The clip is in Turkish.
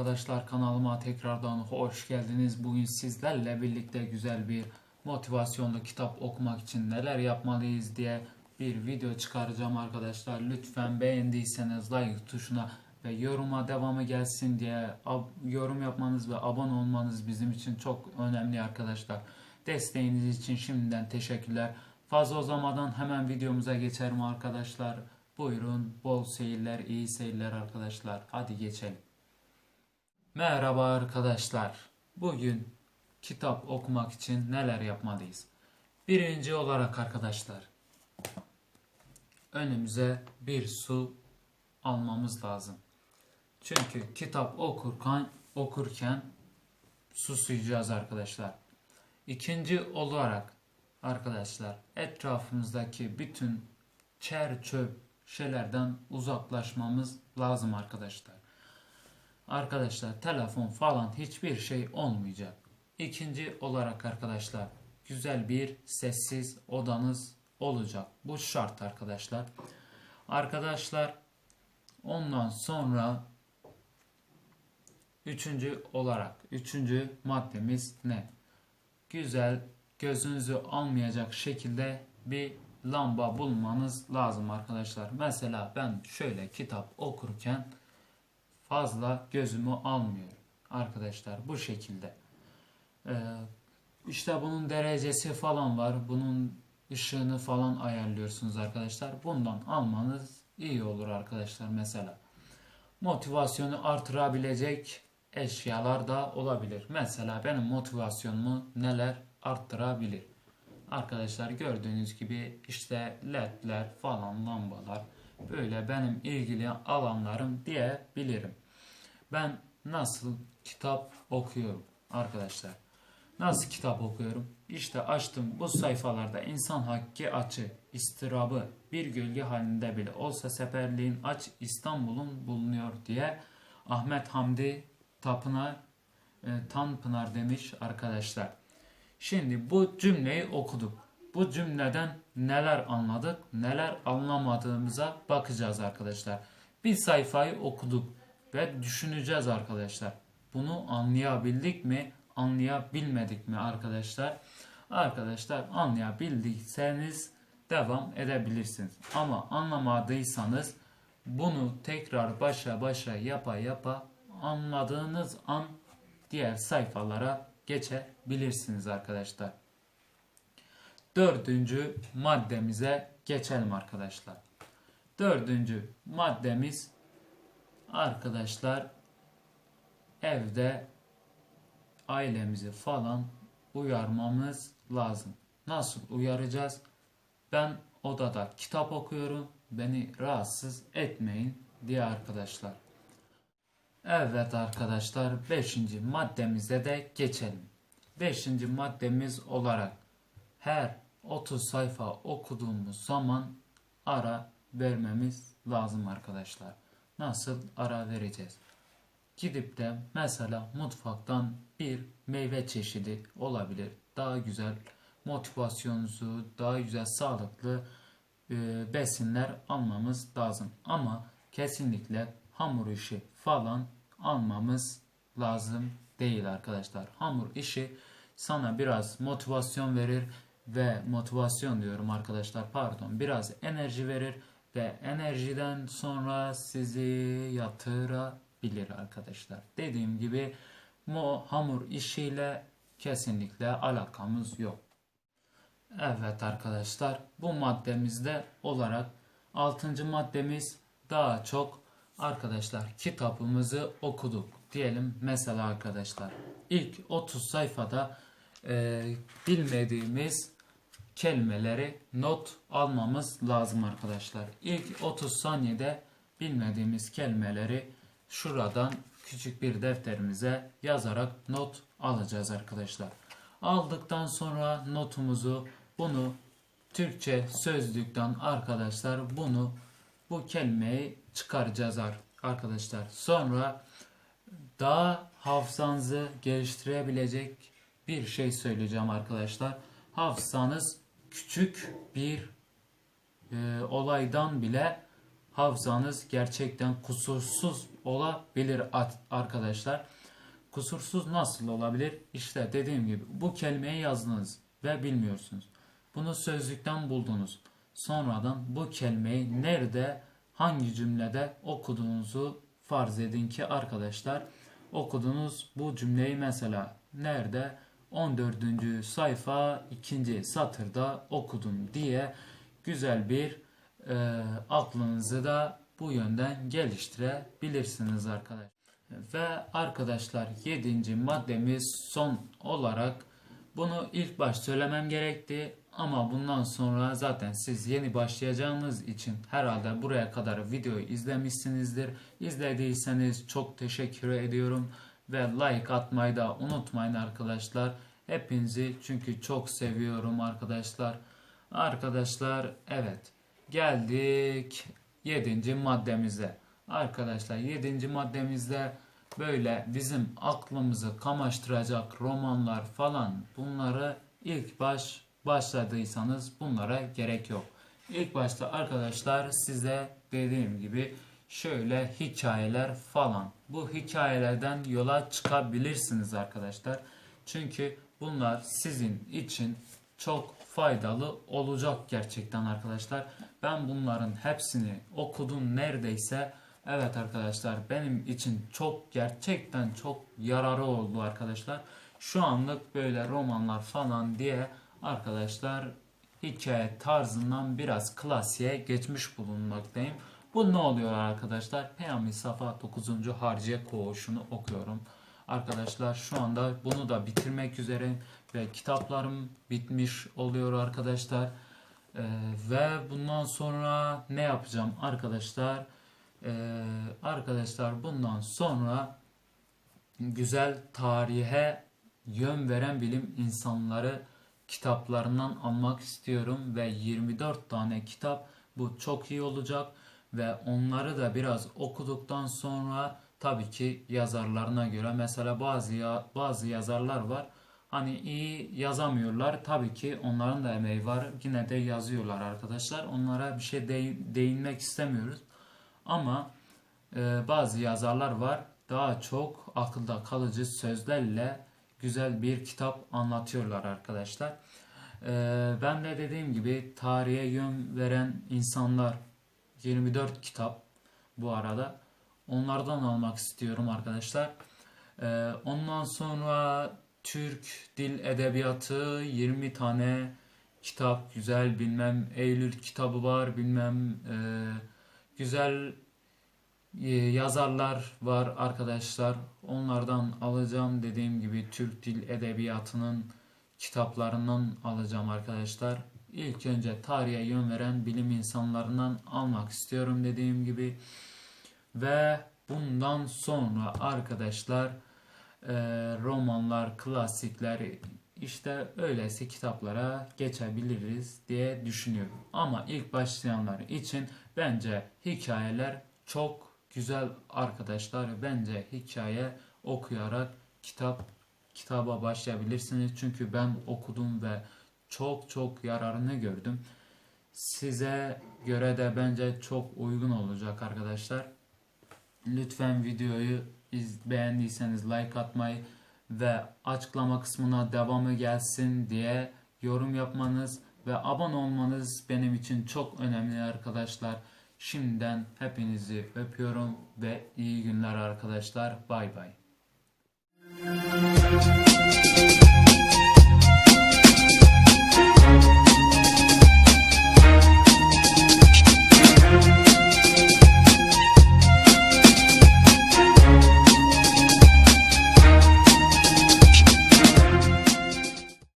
Arkadaşlar kanalıma tekrardan hoş geldiniz. Bugün sizlerle birlikte güzel bir motivasyonlu kitap okumak için neler yapmalıyız diye bir video çıkaracağım arkadaşlar. Lütfen beğendiyseniz like tuşuna ve yoruma devamı gelsin diye yorum yapmanız ve abone olmanız bizim için çok önemli arkadaşlar. Desteğiniz için şimdiden teşekkürler. Fazla uzamadan hemen videomuza geçelim arkadaşlar. Buyurun bol seyirler, iyi seyirler arkadaşlar. Hadi geçelim. Merhaba arkadaşlar. Bugün kitap okumak için neler yapmalıyız? Birinci olarak arkadaşlar önümüze bir su almamız lazım. Çünkü kitap okurken okurken susayacağız arkadaşlar. İkinci olarak arkadaşlar etrafımızdaki bütün çer çöp şeylerden uzaklaşmamız lazım arkadaşlar. Arkadaşlar telefon falan hiçbir şey olmayacak. İkinci olarak arkadaşlar güzel bir sessiz odanız olacak. Bu şart arkadaşlar. Arkadaşlar ondan sonra üçüncü olarak üçüncü maddemiz ne? Güzel gözünüzü almayacak şekilde bir lamba bulmanız lazım arkadaşlar. Mesela ben şöyle kitap okurken fazla gözümü almıyor arkadaşlar bu şekilde. Ee, işte bunun derecesi falan var. Bunun ışığını falan ayarlıyorsunuz arkadaşlar. Bundan almanız iyi olur arkadaşlar mesela. Motivasyonu artırabilecek eşyalar da olabilir. Mesela benim motivasyonumu neler arttırabilir? Arkadaşlar gördüğünüz gibi işte ledler falan lambalar böyle benim ilgili alanlarım diyebilirim. Ben nasıl kitap okuyorum arkadaşlar? Nasıl kitap okuyorum? İşte açtım bu sayfalarda insan hakkı açı, istirabı bir gölge halinde bile olsa seferliğin aç İstanbul'un bulunuyor diye Ahmet Hamdi Tapınar e, Tanpınar demiş arkadaşlar. Şimdi bu cümleyi okuduk. Bu cümleden neler anladık, neler anlamadığımıza bakacağız arkadaşlar. Bir sayfayı okuduk ve düşüneceğiz arkadaşlar. Bunu anlayabildik mi, anlayabilmedik mi arkadaşlar? Arkadaşlar anlayabildiyseniz devam edebilirsiniz. Ama anlamadıysanız bunu tekrar başa başa yapa yapa anladığınız an diğer sayfalara geçebilirsiniz arkadaşlar. Dördüncü maddemize geçelim arkadaşlar. Dördüncü maddemiz arkadaşlar evde ailemizi falan uyarmamız lazım. Nasıl uyaracağız? Ben odada kitap okuyorum. Beni rahatsız etmeyin diye arkadaşlar. Evet arkadaşlar 5. maddemize de geçelim. 5. maddemiz olarak her 30 sayfa okuduğumuz zaman ara vermemiz lazım arkadaşlar. Nasıl ara vereceğiz? Gidip de mesela mutfaktan bir meyve çeşidi olabilir. Daha güzel motivasyonunuzu, daha güzel sağlıklı e, besinler almamız lazım. Ama kesinlikle hamur işi falan almamız lazım değil arkadaşlar. Hamur işi sana biraz motivasyon verir ve motivasyon diyorum arkadaşlar pardon biraz enerji verir ve enerjiden sonra sizi yatırabilir arkadaşlar. Dediğim gibi mo hamur işiyle kesinlikle alakamız yok. Evet arkadaşlar bu maddemizde olarak 6. maddemiz daha çok arkadaşlar kitabımızı okuduk diyelim mesela arkadaşlar ilk 30 sayfada e, bilmediğimiz kelimeleri not almamız lazım arkadaşlar. İlk 30 saniyede bilmediğimiz kelimeleri şuradan küçük bir defterimize yazarak not alacağız arkadaşlar. Aldıktan sonra notumuzu bunu Türkçe sözlükten arkadaşlar bunu bu kelimeyi çıkaracağız ar- arkadaşlar. Sonra daha hafızanızı geliştirebilecek bir şey söyleyeceğim arkadaşlar. Hafızanız küçük bir e, olaydan bile hafızanız gerçekten kusursuz olabilir arkadaşlar. Kusursuz nasıl olabilir? İşte dediğim gibi bu kelimeyi yazdınız ve bilmiyorsunuz. Bunu sözlükten buldunuz. Sonradan bu kelimeyi nerede, hangi cümlede okuduğunuzu farz edin ki arkadaşlar okudunuz bu cümleyi mesela nerede 14. sayfa 2. satırda okudum diye güzel bir e, aklınızı da bu yönden geliştirebilirsiniz arkadaşlar. Ve arkadaşlar 7. maddemiz son olarak bunu ilk baş söylemem gerekti ama bundan sonra zaten siz yeni başlayacağınız için herhalde buraya kadar videoyu izlemişsinizdir. İzlediyseniz çok teşekkür ediyorum ve like atmayı da unutmayın arkadaşlar. Hepinizi çünkü çok seviyorum arkadaşlar. Arkadaşlar evet geldik 7. maddemize. Arkadaşlar 7. maddemizde böyle bizim aklımızı kamaştıracak romanlar falan bunları ilk baş başladıysanız bunlara gerek yok. İlk başta arkadaşlar size dediğim gibi şöyle hikayeler falan. Bu hikayelerden yola çıkabilirsiniz arkadaşlar. Çünkü bunlar sizin için çok faydalı olacak gerçekten arkadaşlar. Ben bunların hepsini okudum neredeyse. Evet arkadaşlar benim için çok gerçekten çok yararı oldu arkadaşlar. Şu anlık böyle romanlar falan diye arkadaşlar hikaye tarzından biraz klasiğe geçmiş bulunmaktayım. Bu ne oluyor arkadaşlar? Peyami Safa 9. Harciye Koğuşu'nu okuyorum. Arkadaşlar şu anda bunu da bitirmek üzereyim ve kitaplarım bitmiş oluyor arkadaşlar. Ee, ve bundan sonra ne yapacağım arkadaşlar? Ee, arkadaşlar bundan sonra güzel tarihe yön veren bilim insanları kitaplarından almak istiyorum ve 24 tane kitap bu çok iyi olacak ve onları da biraz okuduktan sonra tabii ki yazarlarına göre mesela bazı ya, bazı yazarlar var hani iyi yazamıyorlar tabii ki onların da emeği var yine de yazıyorlar arkadaşlar onlara bir şey de, değinmek istemiyoruz ama e, bazı yazarlar var daha çok akılda kalıcı sözlerle güzel bir kitap anlatıyorlar arkadaşlar. Ee, ben de dediğim gibi tarihe yön veren insanlar 24 kitap bu arada. Onlardan almak istiyorum arkadaşlar. Ee, ondan sonra Türk Dil Edebiyatı 20 tane kitap güzel bilmem Eylül kitabı var bilmem e, güzel e, yazarlar var arkadaşlar. Onlardan alacağım dediğim gibi Türk Dil Edebiyatı'nın kitaplarından alacağım arkadaşlar. İlk önce tarihe yön veren bilim insanlarından almak istiyorum dediğim gibi. Ve bundan sonra arkadaşlar e, romanlar, klasikler işte öylesi kitaplara geçebiliriz diye düşünüyorum. Ama ilk başlayanlar için bence hikayeler çok güzel arkadaşlar. Bence hikaye okuyarak kitap kitaba başlayabilirsiniz. Çünkü ben okudum ve çok çok yararını gördüm. Size göre de bence çok uygun olacak arkadaşlar. Lütfen videoyu iz, beğendiyseniz like atmayı ve açıklama kısmına devamı gelsin diye yorum yapmanız ve abone olmanız benim için çok önemli arkadaşlar. Şimdiden hepinizi öpüyorum ve iyi günler arkadaşlar. Bay bay.